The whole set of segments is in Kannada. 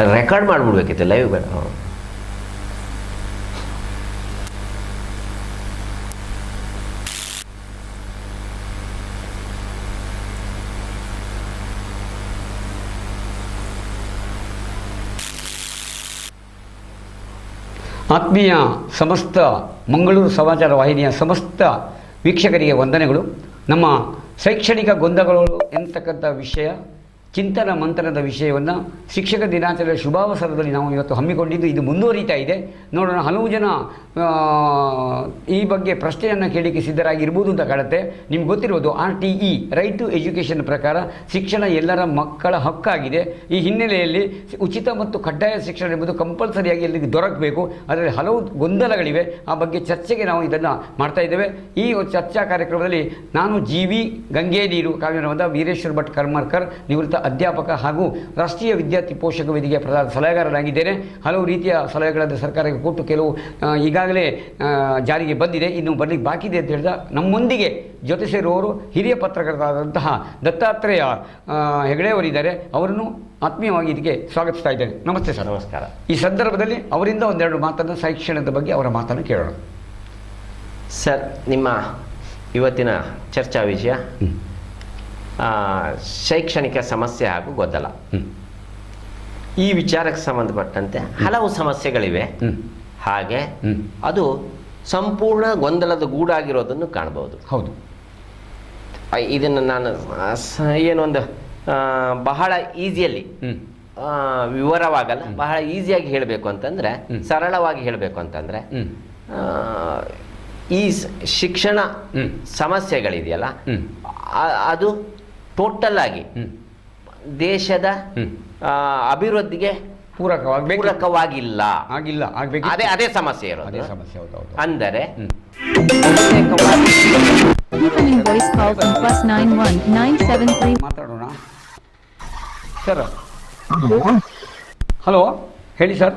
ರೆಕಾರ್ಡ್ ಮಾಡಿಬಿಡ್ಬೇಕಿತ್ತು ಲೈವ್ ಬೇಡ ಆತ್ಮೀಯ ಸಮಸ್ತ ಮಂಗಳೂರು ಸಮಾಚಾರ ವಾಹಿನಿಯ ಸಮಸ್ತ ವೀಕ್ಷಕರಿಗೆ ವಂದನೆಗಳು. ನಮ್ಮ ಶೈಕ್ಷಣಿಕ ಗೊಂದಲಗಳು ಎಂತಕ್ಕಂಥ ವಿಷಯ? ಚಿಂತನ ಮಂಥನದ ವಿಷಯವನ್ನು ಶಿಕ್ಷಕ ದಿನಾಚರಣೆಯ ಶುಭಾವಸರದಲ್ಲಿ ನಾವು ಇವತ್ತು ಹಮ್ಮಿಕೊಂಡಿದ್ದು, ಇದು ಮುಂದುವರಿತಾ ಇದೆ. ನೋಡೋಣ, ಹಲವು ಜನ ಈ ಬಗ್ಗೆ ಪ್ರಶ್ನೆಯನ್ನು ಕೇಳಲಿಕ್ಕೆ ಸಿದ್ಧರಾಗಿರ್ಬೋದು ಅಂತ ಕಾಣುತ್ತೆ. ನಿಮ್ಗೆ ಗೊತ್ತಿರ್ಬೋದು, R T E right to education ಪ್ರಕಾರ ಶಿಕ್ಷಣ ಎಲ್ಲರ ಮಕ್ಕಳ ಹಕ್ಕಾಗಿದೆ. ಈ ಹಿನ್ನೆಲೆಯಲ್ಲಿ ಉಚಿತ ಮತ್ತು ಕಡ್ಡಾಯ ಶಿಕ್ಷಣ ಎಂಬುದು ಕಂಪಲ್ಸರಿಯಾಗಿ ಎಲ್ಲಿಗೆ ದೊರಕಬೇಕು, ಅದರಲ್ಲಿ ಹಲವು ಗೊಂದಲಗಳಿವೆ. ಆ ಬಗ್ಗೆ ಚರ್ಚೆಗೆ ನಾವು ಇದನ್ನು ಮಾಡ್ತಾ ಇದ್ದೇವೆ. ಈ ಚರ್ಚಾ ಕಾರ್ಯಕ್ರಮದಲ್ಲಿ ನಾನು ಜಿ ವಿ ಗಂಗೆ ನೀರು ಕಾವ್ಯನವಾದ, ವೀರೇಶ್ವರ ಭಟ್ ಕರ್ಮರ್ಕರ್, ನಿವೃತ್ತ ಅಧ್ಯಾಪಕ ಹಾಗೂ ರಾಷ್ಟ್ರೀಯ ವಿದ್ಯಾರ್ಥಿ ಪೋಷಕ ವೇದಿಕೆಯ ಪ್ರಧಾನ ಸಲಹೆಗಾರನಾಗಿದ್ದೇನೆ. ಹಲವು ರೀತಿಯ ಸಲಹೆಗಳನ್ನು ಸರ್ಕಾರಕ್ಕೆ ಕೊಟ್ಟು ಕೆಲವು ಈಗಾಗಲೇ ಜಾರಿಗೆ ಬಂದಿದೆ. ಇನ್ನು ಬರಲಿಕ್ಕೆ ಬಾಕಿ ಇದೆ ಅಂತ ಹೇಳಿದ ನಮ್ಮೊಂದಿಗೆ ಜೊತೆ ಸೇರುವವರು ಹಿರಿಯ ಪತ್ರಕರ್ತರಾದಂತಹ ದತ್ತಾತ್ರೇಯ ಹೆಗಡೆಯವರಿದ್ದಾರೆ ಅವರನ್ನು ಆತ್ಮೀಯವಾಗಿ ಇದಕ್ಕೆ ಸ್ವಾಗತಿಸ್ತಾ ಇದ್ದೇನೆ. ನಮಸ್ತೆ ಸರ್. ನಮಸ್ಕಾರ. ಈ ಸಂದರ್ಭದಲ್ಲಿ ಅವರಿಂದ ಒಂದೆರಡು ಮಾತನ್ನು ಶಿಕ್ಷಣದ ಬಗ್ಗೆ ಅವರ ಮಾತನ್ನು ಕೇಳೋಣ. ಸರ್ ನಿಮ್ಮ ಇವತ್ತಿನ ಚರ್ಚಾ ವಿಷಯ ಶೈಕ್ಷಣಿಕ ಸಮಸ್ಯೆ ಹಾಗೂ ಗೊಂದಲ ಹ್ಮ್. ಈ ವಿಚಾರಕ್ಕೆ ಸಂಬಂಧಪಟ್ಟಂತೆ ಹಲವು ಸಮಸ್ಯೆಗಳಿವೆ. ಹಾಗೆ ಅದು ಸಂಪೂರ್ಣ ಗೊಂದಲದ ಗೂಡಾಗಿರೋದನ್ನು ಕಾಣಬಹುದು ಹೌದು ಇದನ್ನು ನಾನು ಏನೊಂದು ಬಹಳ ಈಸಿಯಲ್ಲಿ. ವಿವರವಾಗಲ್ಲ ಬಹಳ ಈಸಿಯಾಗಿ ಹೇಳಬೇಕು ಅಂತಂದ್ರೆ ಸರಳವಾಗಿ ಹೇಳಬೇಕು ಅಂತಂದ್ರೆ. ಈ ಶಿಕ್ಷಣ. ಸಮಸ್ಯೆಗಳಿದೆಯಲ್ಲ. ಅದು ಟೋಟಲ್ ಆಗಿ. ದೇಶದ ಅಭಿವೃದ್ಧಿಗೆ ಪೂರಕವಾಗಬೇಕು. ಪೂರಕವಾಗಿಲ್ಲ. ಆಗಿಲ್ಲ ಆಗ್ಬೇಕು ಅದೇ ಅದೇ ಸಮಸ್ಯೆ ಅದೇ ಇರೋದು ಸಮಸ್ಯೆ ಹೌದು ಹೌದು. ಅಂದರೆ. ಮಾತಾಡೋಣ. ಸರ್ ಹಲೋ ಹೇಳಿ ಸರ್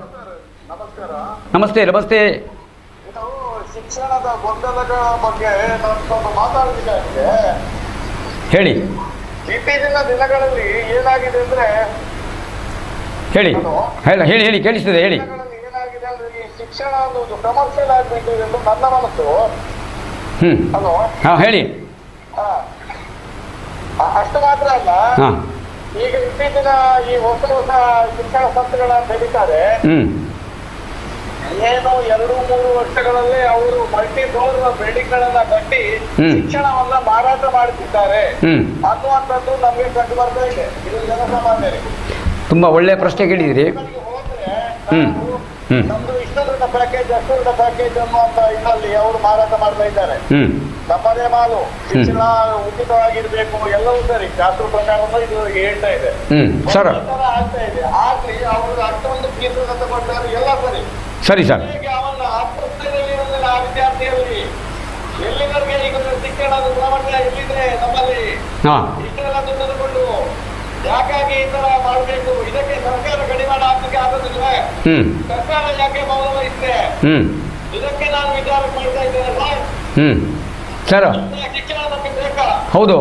ನಮಸ್ತೆ ನಮಸ್ತೆ. ಶಿಕ್ಷಣದ ಗೊಂದಲಗಳ ಬಗ್ಗೆ ನಾನು ಸ್ವಲ್ಪ ಮಾತಾಡಬೇಕಾಗಿದೆ ಹೇಳಿ. ಇತ್ತೀಚಿನ ದಿನಗಳಲ್ಲಿ ಏನಾಗಿದೆ ಅಂದ್ರೆ ಹೇಳಿ. ಹೇಳಿ ಹೇಳಿ ಹೇಳಿ ಕೇಳಿಸ್ತದೆ ಹೇಳಿ. ಏನಾಗಿದೆ ಅಂದ್ರೆ ಈ ಶಿಕ್ಷಣ ಅನ್ನೋದು ಕಮರ್ಷಿಯಲ್ ಆಗಬೇಕು ಎಂದು ನನ್ನ ಮನಸ್ಸು. ಹ್ಮ್. ಹಲೋ. ಹಾಂ ಹೇಳಿ. ಅಷ್ಟು ಮಾತ್ರ ಅಲ್ಲ. ಈಗ ಇತ್ತೀಚಿನ ಈ ಹೊಸ ಹೊಸ ಶಿಕ್ಷಣ ಸಂಸ್ಥೆಗಳನ್ನ ತೆಗಿತಾರೆ ಹ್ಞೂ ಏನು ಎರಡು ಮೂರು ವರ್ಷಗಳಲ್ಲಿ ಅವರು ಮಲ್ಟಿ ಫ್ಲೋರ್ ಬಿಲ್ಡಿಂಗ್ ಗಳನ್ನ ಕಟ್ಟಿ ಶಿಕ್ಷಣವನ್ನ ಮಾರಾಟ ಮಾಡುತ್ತಿದ್ದಾರೆ ಅನ್ನುವಂಥದ್ದು ನಮಗೆ ಕಂಡು ಬರ್ತಾ ಇದೆ. ಇದು ಜನಸಾಮಾನ್ಯರಿಗೆ ತುಂಬಾ ಒಳ್ಳೆಯ ಪ್ರಶ್ನೆ ಕೇಳಿದಿರಿ. ನಮ್ದು ಇಷ್ಟದ ಪ್ಯಾಕೇಜ್ ಅಷ್ಟದ ಪ್ಯಾಕೇಜ್ ಅನ್ನುವಂತ ಇದರಲ್ಲಿ ಅವರು ಮಾರಾಟ ಮಾಡ್ತಾ ಇದ್ದಾರೆ. ನಮ್ಮದೇ ಮಾಲು. ಶಿಕ್ಷಣ ಉಚಿತವಾಗಿರ್ಬೇಕು ಎಲ್ಲವೂ ಸರಿ. ಶಾಸ್ತ್ರ ಪ್ರಕಾರವನ್ನು ಇದು ಹೇಳ್ತಾ ಇದೆ. ಆಗ್ತಾ ಇದೆ. ಆಗ್ಲಿ ಅವರು ಅಷ್ಟೊಂದು ಕೇಂದ್ರ ಎಲ್ಲ ಸರಿ. ಸರಿ ಸರ್. ಹಾಂ. ಹ್ಞೂ ಹ್ಞೂ ಇದಕ್ಕೆ ನಾನು ವಿಚಾರ ಮಾಡ್ತಾ ಇದ್ದೇನೆ ಸರ್. ಹ್ಞೂ ಸರ್ ಹೌದು.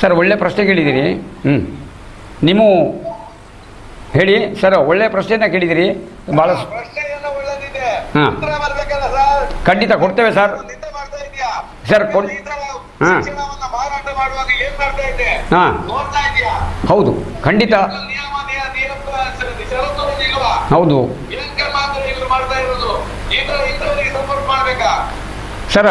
ಸರ್ ಒಳ್ಳೆ ಪ್ರಶ್ನೆ ಕೇಳಿದ್ದೀನಿ ಹ್ಞೂ ನೀವು ಹೇಳಿ ಸರ್ ಒಳ್ಳೆ ಪ್ರಶ್ನೆನ ಕೇಳಿದಿರಿ. ಭಾಳ ಹಾ. ಖಂಡಿತ ಕೊಡ್ತೇವೆ ಸರ್. ಸರ್, ಕೊಡ್- ಹಾಂ. ಇದೀಯಾ ಹೌದು ಖಂಡಿತ. ಹೌದು. ಸರ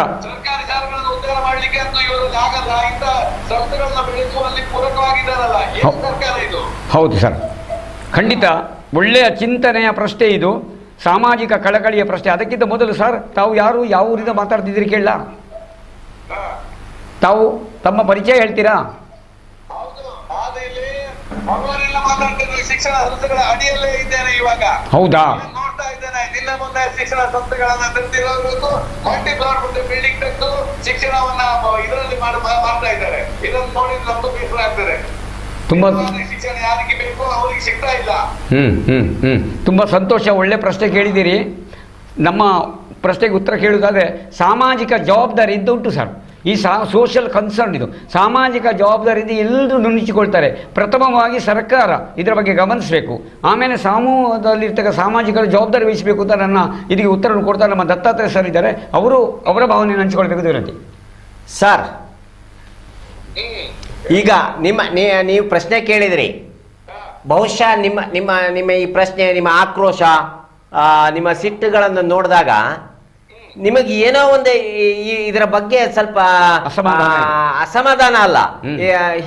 ಹೌದು ಸರ್. ಖಂಡಿತ ಒಳ್ಳೆಯ ಚಿಂತನೆಯ ಪ್ರಶ್ನೆ ಇದು. ಸಾಮಾಜಿಕ ಕಳಕಳಿಯ ಪ್ರಶ್ನೆ. ಅದಕ್ಕಿಂತ ಮೊದಲು ಸರ್ ತಾವು ಯಾರು ಯಾವ ಊರಿಂದ ಮಾತಾಡ್ತಿದ್ದೀರಿ ಕೇಳ. ತಾವು ತಮ್ಮ ಪರಿಚಯ ಹೇಳ್ತೀರಾ? ಶಿಕ್ಷಣ ಸಂಸ್ಥೆಗಳ ಅಡಿಯಲ್ಲೇ ಇದ್ದೇನೆ ಇವಾಗ. ಹೌದಾ? ನೋಡ್ತಾ ಇದ್ದೇನೆ ನಿನ್ನೆ ಮುಂದೆ ಶಿಕ್ಷಣ ಸಂಸ್ಥೆಗಳನ್ನ ತೆರೆದಿರೋದು ಮಲ್ಟಿ ಫ್ಲೋರ್ ಮತ್ತೆ ಬಿಲ್ಡಿಂಗ್ ತೆಗೆದು ಶಿಕ್ಷಣವನ್ನ ಇದರಲ್ಲಿ ಮಾಡ ಮಾಡ್ತಾ ಇದ್ದಾರೆ. ಇದನ್ನು ನೋಡಿ ನಮ್ದು ಬೇಸರ ಆಗ್ತದೆ. ತುಂಬ ಹ್ಞೂ ಹ್ಞೂ ಹ್ಞೂ ತುಂಬ ಸಂತೋಷ ಒಳ್ಳೆ ಪ್ರಶ್ನೆ ಕೇಳಿದ್ದೀರಿ. ನಮ್ಮ ಪ್ರಶ್ನೆಗೆ ಉತ್ತರ ಕೇಳುವುದಾದರೆ ಸಾಮಾಜಿಕ ಜವಾಬ್ದಾರಿ ಇದ್ದುಂಟು ಸರ್. ಈ ಸಾ ಸೋಷಿಯಲ್ ಕನ್ಸರ್ನ್ ಇದು. ಸಾಮಾಜಿಕ ಜವಾಬ್ದಾರಿಯಿಂದ ಎಲ್ಲರೂ ನುಣಿಸಿಕೊಳ್ತಾರೆ ಪ್ರಥಮವಾಗಿ ಸರ್ಕಾರ ಇದರ ಬಗ್ಗೆ ಗಮನಿಸಬೇಕು. ಆಮೇಲೆ ಸಮೂಹದಲ್ಲಿರ್ತಕ್ಕ ಸಾಮಾಜಿಕ ಜವಾಬ್ದಾರಿ ವಹಿಸಬೇಕು ಅಂತ ನನ್ನ ಇದಕ್ಕೆ ಉತ್ತರವನ್ನು ಕೊಡ್ತಾರೆ ನಮ್ಮ ದತ್ತಾತ್ರೇಯ ಸರ್ ಇದ್ದಾರೆ. ಅವರು ಅವರ ಭಾವನೆಯನ್ನು ಹಂಚಿಕೊಳ್ಬೇಕು ಇದರಲ್ಲಿ ವಿನಂತಿ ಸರ್ ಈಗ ನಿಮ್ಮ ನೀವು ಪ್ರಶ್ನೆ ಕೇಳಿದ್ರಿ. ಬಹುಶಃ ನಿಮ್ಮ ನಿಮ್ಮ ನಿಮ್ಮ ಈ ಪ್ರಶ್ನೆ ನಿಮ್ಮ ಆಕ್ರೋಶ ಆ, ನಿಮ್ಮ ಸಿಟ್ಟುಗಳನ್ನು ನೋಡಿದಾಗ ನಿಮಗೆ ಏನೋ ಒಂದು ಇದರ ಬಗ್ಗೆ ಸ್ವಲ್ಪ ಅಸಮಾಧಾನ ಅಸಮಾಧಾನ ಅಲ್ಲ.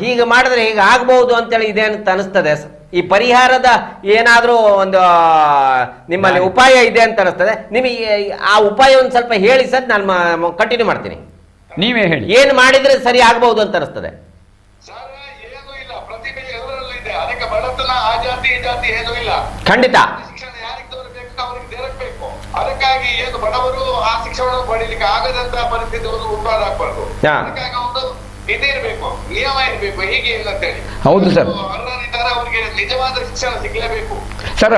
ಹೀಗೆ ಮಾಡಿದ್ರೆ ಹೀಗೆ ಆಗ್ಬಹುದು ಅಂತೇಳಿ ಇದೆ ಅಂತ ಅನಿಸ್ತದೆ. ಈ ಪರಿಹಾರದ ಏನಾದರೂ ಒಂದು ನಿಮ್ಮಲ್ಲಿ ಉಪಾಯ ಇದೆ ಅಂತ ಅನಿಸ್ತದೆ. ನಿಮಗೆ ಆ ಉಪಾಯ ಒಂದು ಸ್ವಲ್ಪ ಹೇಳಿ ಸರ್ ನಾನು ಕಂಟಿನ್ಯೂ ಮಾಡ್ತೀನಿ. ನೀವೇ ಹೇಳಿ. ಏನು ಮಾಡಿದ್ರೆ ಸರಿ ಆಗ್ಬಹುದು ಅಂತ ಅನಿಸ್ತದೆ. ಖಂಡಿತ. ಅದಕ್ಕಾಗಿ ಏನು ಬಡವರು ಆ ಶಿಕ್ಷಣ ಪಡೀಲಿಕ್ಕೆ ಆಗದಂತ ಪರಿಸ್ಥಿತಿ ಒಂದು ಉತ್ಪಾದ ಆಗ್ಬಾರ್ದು ಹಾ. ಅದಕ್ಕಾಗಿ ಒಂದು ಇದಿರ್ಬೇಕು ನಿಯಮ ಇರ್ಬೇಕು. ಹೀಗೆ ಇಲ್ಲ ಅಂತೇಳಿ ಹೌದು ಸರ್. ಅವರಿಗೆ ನಿಜವಾದ ಶಿಕ್ಷಣ ಸಿಗಲೇಬೇಕು. ಸರ್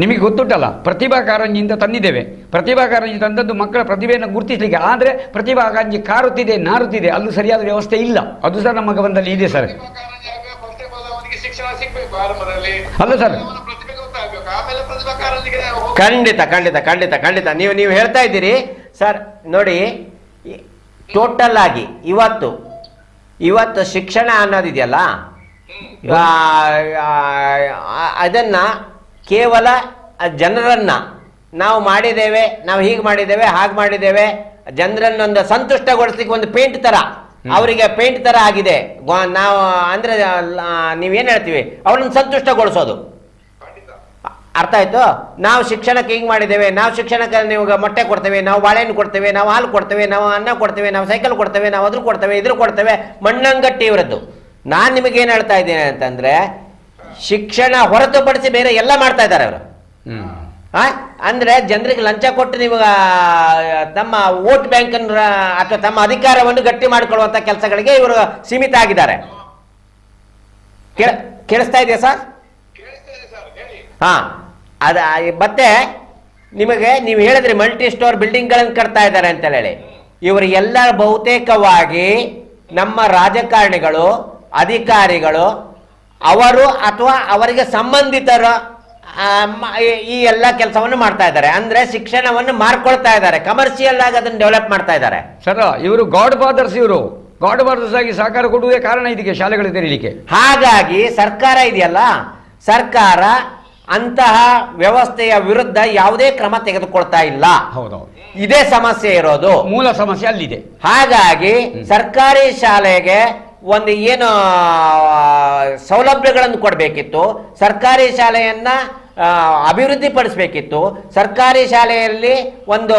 ನಿಮಗೆ ಗೊತ್ತುಂಟಲ್ಲ ಪ್ರತಿಭಾ ಕಾರಂಜಿಯಿಂದ ತಂದಿದ್ದೇವೆ. ಪ್ರತಿಭಾ ಕಾರಂಜಿ ತಂದದ್ದು ಮಕ್ಕಳ ಪ್ರತಿಭೆಯನ್ನು ಗುರುತಿಸಲಿಕ್ಕೆ. ಆದರೆ ಪ್ರತಿಭಾ ಕಾರಂಜಿ ಕಾರುತ್ತಿದೆ ನಾರುತ್ತಿದೆ ಅಲ್ಲೂ ಸರಿಯಾದ ವ್ಯವಸ್ಥೆ ಇಲ್ಲ. ಅದು ಸರ್ ನಮ್ಮ ಗಮನದಲ್ಲಿ ಇದೆ ಸರ್. ಅಲ್ಲ ಸರ್. ಖಂಡಿತ ಖಂಡಿತ ಖಂಡಿತ ಖಂಡಿತ. ನೀವು ನೀವು ಹೇಳ್ತಾ ಇದ್ದೀರಿ. ಸರ್ ನೋಡಿ ಟೋಟಲ್ ಆಗಿ ಇವತ್ತು ಇವತ್ತು ಶಿಕ್ಷಣ ಅನ್ನೋದಿದೆಯಲ್ಲ? ಅದನ್ನ ಕೇವಲ ಜನರನ್ನ ನಾವು ಮಾಡಿದ್ದೇವೆ ನಾವು ಹೀಗೆ ಮಾಡಿದ್ದೇವೆ ಹಾಗೆ ಮಾಡಿದ್ದೇವೆ ಜನರನ್ನೊಂದು ಸಂತುಷ್ಟಗೊಳಿಸ್ಲಿಕ್ಕೆ ಒಂದು ಪೇಂಟ್ ತರ. ಅವರಿಗೆ ಪೇಂಟ್ ತರ ಆಗಿದೆ. ನಾವು ಅಂದ್ರೆ ನೀವೇನ್ ಹೇಳ್ತೀವಿ? ಅವ್ರನ್ನ ಸಂತುಷ್ಟಗೊಳಿಸೋದು. ಅರ್ಥ ಆಯ್ತು? ನಾವು ಶಿಕ್ಷಣಕ್ಕೆ ಹಿಂಗ್ ಮಾಡಿದ್ದೇವೆ ನಾವು ಶಿಕ್ಷಣಕ್ಕೆ ನೀವು ಮೊಟ್ಟೆ ಕೊಡ್ತೇವೆ ನಾವು ಬಾಳೆಹಣ್ಣು ಕೊಡ್ತೇವೆ ನಾವು ಹಾಲು ಕೊಡ್ತೇವೆ ನಾವು ಅನ್ನ ಕೊಡ್ತೇವೆ ನಾವು ಸೈಕಲ್ ಕೊಡ್ತೇವೆ ನಾವು ಅದ್ರ ಕೊಡ್ತೇವೆ ಇದ್ರ ಕೊಡ್ತೇವೆ ಮಣ್ಣಂಗಟ್ಟಿ ಇವರದ್ದು. ನಾನು ನಿಮಗೇನು ಹೇಳ್ತಾ ಇದ್ದೇನೆ ಅಂತಂದ್ರೆ ಶಿಕ್ಷಣ ಹೊರತುಪಡಿಸಿ ಬೇರೆ ಎಲ್ಲ ಮಾಡ್ತಾ ಇದ್ದಾರೆ ಅವರು? ಅಂದ್ರೆ ಜನರಿಗೆ ಲಂಚ ಕೊಟ್ಟು ನೀವು ತಮ್ಮ ವೋಟ್ ಬ್ಯಾಂಕ್ ಅಥವಾ ತಮ್ಮ ಅಧಿಕಾರವನ್ನು ಗಟ್ಟಿ ಮಾಡಿಕೊಳ್ಳುವಂತ ಕೆಲಸಗಳಿಗೆ ಇವರು ಸೀಮಿತ ಆಗಿದ್ದಾರೆ. ಕೇಳ- ಕೇಳಿಸ್ತಾ ಇದೆಯಾ ಸರ್? ಹಾ. ಅದ ಮತ್ತೆ ನಿಮಗೆ ನೀವು ಹೇಳಿದ್ರಿ ಮಲ್ಟಿ ಸ್ಟೋರ್ ಬಿಲ್ಡಿಂಗ್ಗಳನ್ನು ಕಟ್ತಾ ಇದ್ದಾರೆ ಅಂತ ಹೇಳಿ. ಇವರು ಎಲ್ಲ ಬಹುತೇಕವಾಗಿ ನಮ್ಮ ರಾಜಕಾರಣಿಗಳು ಅಧಿಕಾರಿಗಳು ಅವರು ಅಥವಾ ಅವರಿಗೆ ಸಂಬಂಧಿತರ ಈ ಎಲ್ಲ ಕೆಲಸವನ್ನು ಮಾಡ್ತಾ ಇದ್ದಾರೆ. ಅಂದ್ರೆ ಶಿಕ್ಷಣವನ್ನು ಮಾರ್ಕೊಳ್ತಾ ಇದ್ದಾರೆ. ಕಮರ್ಷಿಯಲ್ ಆಗಿ ಅದನ್ನು ಡೆವಲಪ್ ಮಾಡ್ತಾ ಇದ್ದಾರೆ. ಸರ್ ಇವರು ಗಾಡ್ ಫಾದರ್ಸ್ ಇವರು. ಗಾಡ್ ಫಾದರ್ಸ್ ಆಗಿ ಸಹಕಾರ ಕೊಡುವುದೇ ಕಾರಣ ಇದಕ್ಕೆ ಶಾಲೆಗಳು ತೆರೀಲಿಕ್ಕೆ. ಹಾಗಾಗಿ ಸರ್ಕಾರ ಇದೆಯಲ್ಲ? ಸರ್ಕಾರ ಅಂತಹ ವ್ಯವಸ್ಥೆಯ ವಿರುದ್ಧ ಯಾವುದೇ ಕ್ರಮ ತೆಗೆದುಕೊಳ್ತಾ ಇಲ್ಲ. ಹೌದು. ಇದೇ ಸಮಸ್ಯೆ ಇರೋದು. ಮೂಲ ಸಮಸ್ಯೆ ಅಲ್ಲಿದೆ. ಹಾಗಾಗಿ ಸರ್ಕಾರಿ ಶಾಲೆಗೆ ಒಂದು ಏನು ಸೌಲಭ್ಯಗಳನ್ನು ಕೊಡಬೇಕಿತ್ತು. ಸರ್ಕಾರಿ ಶಾಲೆಯನ್ನು ಅಭಿವೃದ್ಧಿಪಡಿಸಬೇಕಿತ್ತು. ಸರ್ಕಾರಿ ಶಾಲೆಯಲ್ಲಿ ಒಂದು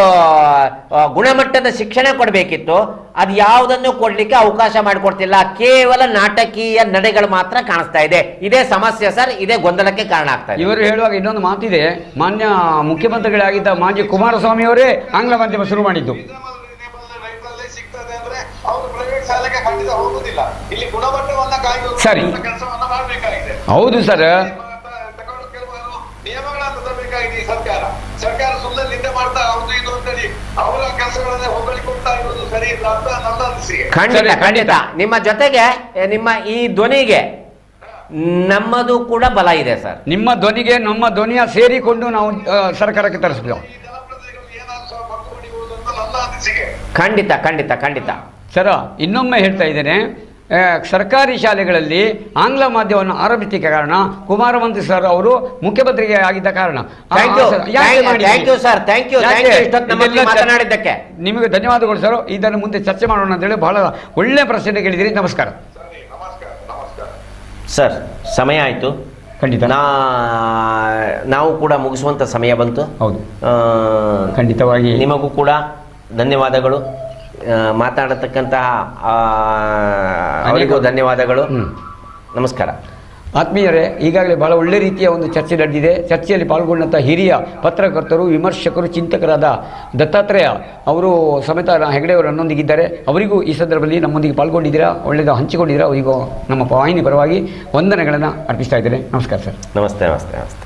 ಗುಣಮಟ್ಟದ ಶಿಕ್ಷಣ ಕೊಡಬೇಕಿತ್ತು. ಅದು ಯಾವುದನ್ನು ಕೊಡಲಿಕ್ಕೆ ಅವಕಾಶ ಮಾಡಿಕೊಡ್ತಿಲ್ಲ. ಕೇವಲ ನಾಟಕೀಯ ನಡೆಗಳು ಮಾತ್ರ ಕಾಣಿಸ್ತಾ ಇದೆ. ಇದೇ ಸಮಸ್ಯೆ ಸರ್, ಇದೇ ಗೊಂದಲಕ್ಕೆ ಕಾರಣ ಆಗ್ತಾ ಇವರು ಹೇಳುವಾಗ ಇನ್ನೊಂದು ಮಾತಿದೆ. ಮಾನ್ಯ ಮುಖ್ಯಮಂತ್ರಿಗಳಾಗಿದ್ದ ಮಾಜಿ ಕುಮಾರಸ್ವಾಮಿ ಅವರೇ ಆಂಗ್ಲ ಮಾಧ್ಯಮ ಶುರು ಮಾಡಿದ್ದು. ಶಾಲೆಗೆ ಹೋಗುದಿಲ್ಲ. ಇಲ್ಲಿ ಗುಣಮಟ್ಟವನ್ನ ಕಾಯ್ದು ಸರಿ. ಕೆಲಸವನ್ನ ಮಾಡಬೇಕಾಗಿದೆ. ಹೌದು ಸರ್. ತಗೊಂಡು ಕೆಲವರು ನಿಯಮಗಳನ್ನು ತರಬೇಕಾಗಿದೆ ಈ ಸರ್ಕಾರ. ಸರ್ಕಾರ ಸುಮ್ಮನೆ ನಿಂದೆ ಮಾಡ್ತಾ ಹೌದು ಇದು ಅಂತೇಳಿ ಅವರ ಕೆಲಸಗಳನ್ನೇ ಹೊಗಳಿಕೊಳ್ತಾ ಇರೋದು ಸರಿ ಇಲ್ಲ ಅಂತ ನನ್ನ ಅನಿಸಿಕೆ. ಖಂಡಿತ ಸರಿ, ಖಂಡಿತ. ನಿಮ್ಮ ಜೊತೆಗೆ ಎ, ನಿಮ್ಮ ಈ ಧ್ವನಿಗೆ ನಮ್ಮದು ಕೂಡ ಬಲ ಇದೆ ಸರ್. ನಿಮ್ಮ ಧ್ವನಿಗೆ ನಮ್ಮ ಧ್ವನಿಯ ಸೇರಿಕೊಂಡು ನಾವು ಆ, ಸರ್ಕಾರಕ್ಕೆ ತರಿಸ್ಬೇಕು ಈ ಜನಪ್ರತಿನಿಧಿಗಳು ಏನಾದ್ರು ಸ್ವಲ್ಪ ಹೊಡಿಬಹುದು ಅಂತ ನನ್ನ ಅನಿಸಿಕೆ. ಖಂಡಿತ ಖಂಡಿತ ಖಂಡಿತ. ಸರ್ ಇನ್ನೊಮ್ಮೆ ಹೇಳ್ತಾ ಇದ್ದೇನೆ ಆ, ಸರ್ಕಾರಿ ಶಾಲೆಗಳಲ್ಲಿ ಆಂಗ್ಲ ಮಾಧ್ಯಮವನ್ನು ಆರಂಭಿಸಲಿಕ್ಕೆ ಕಾರಣ ಕುಮಾರವಂತಿ ಸರ್ ಅವರು ಮುಖ್ಯಮಂತ್ರಿಗೆ ಆಗಿದ್ದ ಕಾರಣ. Thank you sir, thank you sir thank you thank you ಯಾಕೆ? ಇಷ್ಟೊತ್ತು ನಮ್ಮ ಮಾತನಾಡಿದ್ದಕ್ಕೆ. ನಿಮಗೆ ಧನ್ಯವಾದಗಳು ಸರ್. ಇದನ್ನು ಮುಂದೆ ಚರ್ಚೆ ಮಾಡೋಣ ಅಂತೇಳಿ ಬಹಳ ಒಳ್ಳೆ ಪ್ರಶ್ನೆ ಕೇಳಿದಿರಿ. ನಮಸ್ಕಾರ. ಸರಿ ನಮಸ್ಕಾರ ನಮಸ್ಕಾರ ಸರ್ ಸಮಯ ಆಯಿತು. ಖಂಡಿತ. ನಾ ನಾವು ಕೂಡ ಮುಗಿಸುವಂತ ಸಮಯ ಬಂತು. ಹೌದು. ಖಂಡಿತವಾಗಿ. ನಿಮಗೂ ಕೂಡ ಧನ್ಯವಾದಗಳು. ಮಾತಾಡತಕ್ಕಂತಹ ಅವರಿಗೂ ಧನ್ಯವಾದಗಳು. ನಮಸ್ಕಾರ. ಆತ್ಮೀಯರೇ ಈಗಾಗಲೇ ಬಹಳ ಒಳ್ಳೆ ರೀತಿಯ ಒಂದು ಚರ್ಚೆ ನಡೆದಿದೆ. ಚರ್ಚೆಯಲ್ಲಿ ಪಾಲ್ಗೊಂಡಂಥ ಹಿರಿಯ ಪತ್ರಕರ್ತರು ವಿಮರ್ಶಕರು ಚಿಂತಕರಾದ ದತ್ತಾತ್ರೇಯ ಅವರು ಸಮೇತ ಹೆಗಡೆಯವರು ನನ್ನೊಂದಿಗಿದ್ದಾರೆ. ಅವರಿಗೂ ಈ ಸಂದರ್ಭದಲ್ಲಿ ನಮ್ಮೊಂದಿಗೆ ಪಾಲ್ಗೊಂಡಿದ್ದೀರಾ? ಒಳ್ಳೆಯದು? ಹಂಚಿಕೊಂಡಿದ್ದೀರಾ? ಅವರಿಗೂ ನಮ್ಮ ವಾಹಿನಿ ಪರವಾಗಿ ವಂದನೆಗಳನ್ನು ಅರ್ಪಿಸ್ತಾ ಇದ್ದೇನೆ. ನಮಸ್ಕಾರ ಸರ್. ನಮಸ್ತೆ ನಮಸ್ತೆ ನಮಸ್ತೆ.